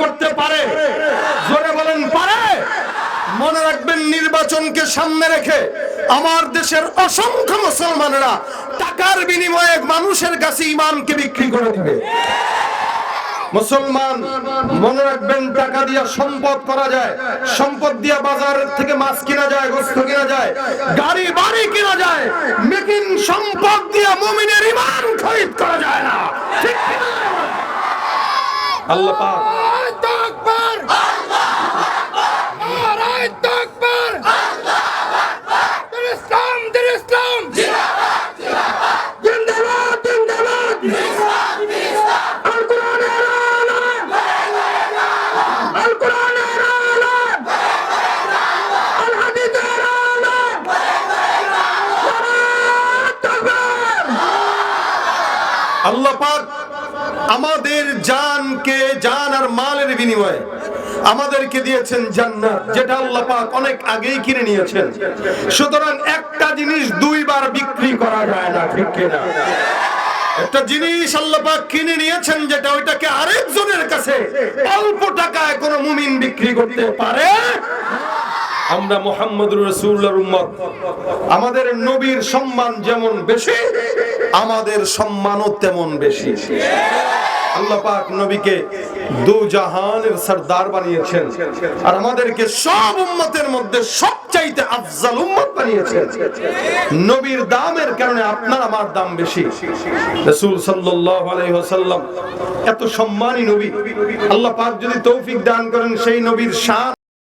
করতে পারে। জোরে বলেন, পারে। মনে রাখবেন, নির্বাচনকে সামনে রেখে আমার দেশের অসংখ্য মুসলমানেরা টাকার বিনিময়ে মানুষের কাছে ইমানকে বিক্রি করে দিবে। মুসলমান, মনে রাখবেন, টাকা দিয়া সম্পদ করা যায়। সম্পদ দিয়া বাজার থেকে মাছ কিনা যায়, গোস্ত কিনা যায়। গাড়ি, বাড়ি কিনা যায়। মেকিং সম্পদ দিয়া মুমিনের ইমান খরিদ করা যায় না। ঠিক আল্লাহ পাক। আল্লাহ পাক আমাদের জানকে, জান আর মালের বিনিময়ে আমাদেরকে দিয়েছেন জান্নাত, যেটা আল্লাহ পাক অনেক আগেই কিনে নিয়েছেন। সুতরাং একটা জিনিস দুইবার বিক্রি করা যায় না, ঠিক কিনা? একটা জিনিস আল্লাহ পাক কিনে নিয়েছেন যেটা ওইটাকে আরেকজনের কাছে অল্প টাকায় কোনো মুমিন বিক্রি করতে পারে? আমরা মোহাম্মদুর রসুল্লাহর উম্মত। আমাদের নবীর সম্মান যেমন বেশি আমাদের সম্মানও তেমন বেশি। আল্লাহ পাক নবীকে দু জাহানের বানিয়েছেন। আর আমাদেরকে সব উম্মতের মধ্যে সবচাইতে আফজাল উম্মত বানিয়েছেন। নবীর দামের কারণে আপনার আমার দাম বেশি। এত সম্মানী নবী। আল্লাহ পাক যদি তৌফিক দান করেন, সেই নবীর শান